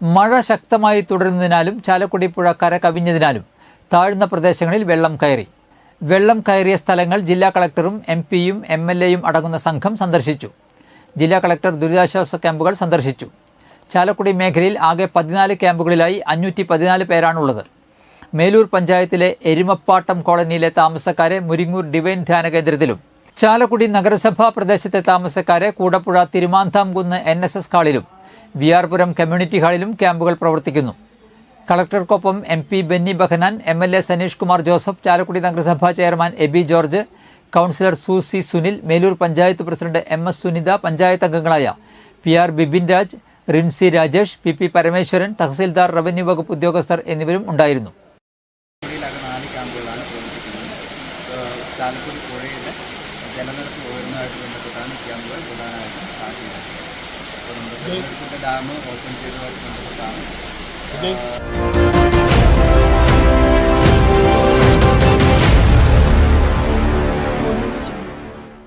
മഴ ശക്തമായി തുടരുന്നതിനാലും ചാലക്കുടി പുഴ കര കവിഞ്ഞതിനാലും താഴ്ന്ന പ്രദേശങ്ങളിൽ വെള്ളം കയറി. വെള്ളം കയറിയ സ്ഥലങ്ങൾ ജില്ലാ കളക്ടറും എം പിയും എം എൽ എയും അടങ്ങുന്ന സംഘം സന്ദർശിച്ചു. ജില്ലാ കളക്ടർ ദുരിതാശ്വാസ ക്യാമ്പുകൾ സന്ദർശിച്ചു. ചാലക്കുടി മേഖലയിൽ ആകെ പതിനാല് ക്യാമ്പുകളിലായി അഞ്ഞൂറ്റി പതിനാല് പേരാണുള്ളത്. മേലൂർ പഞ്ചായത്തിലെ എരുമപ്പാട്ടം കോളനിയിലെ താമസക്കാരെ മുരിങ്ങൂർ ഡിവൈൻ ധ്യാന കേന്ദ്രത്തിലും ചാലക്കുടി നഗരസഭാ പ്രദേശത്തെ താമസക്കാരെ Koodappuzha Thirumanthamkunnu N S S ഹാളിലും V R community ഹാളിലും ക്യാമ്പുകൾ പ്രവർത്തിക്കുന്നു. കളക്ടർക്കൊപ്പം M P Benny Behanan M L A Sanish Kumar Joseph Chalakudy നഗരസഭാ chairman Eby George councillor Susy Sunil Melur panchayat president M S Sunitha panchayat അംഗങ്ങളായ P R Bibin Raj Rincy Rajesh P P Parameswaran tahsildar revenue വകുപ്പ് ഉദ്യോഗസ്ഥർ എന്നിവരും ഉണ്ടായിരുന്നു. ചാലക്കുടി പുഴയുടെ ജലനിരപ്പ് ഉയർന്നതായിട്ട് ബന്ധപ്പെട്ടാണ് ക്യാമ്പുകൾ പ്രധാനമായിട്ടും Pagkadamo, open zero at pagkadamo. Okay.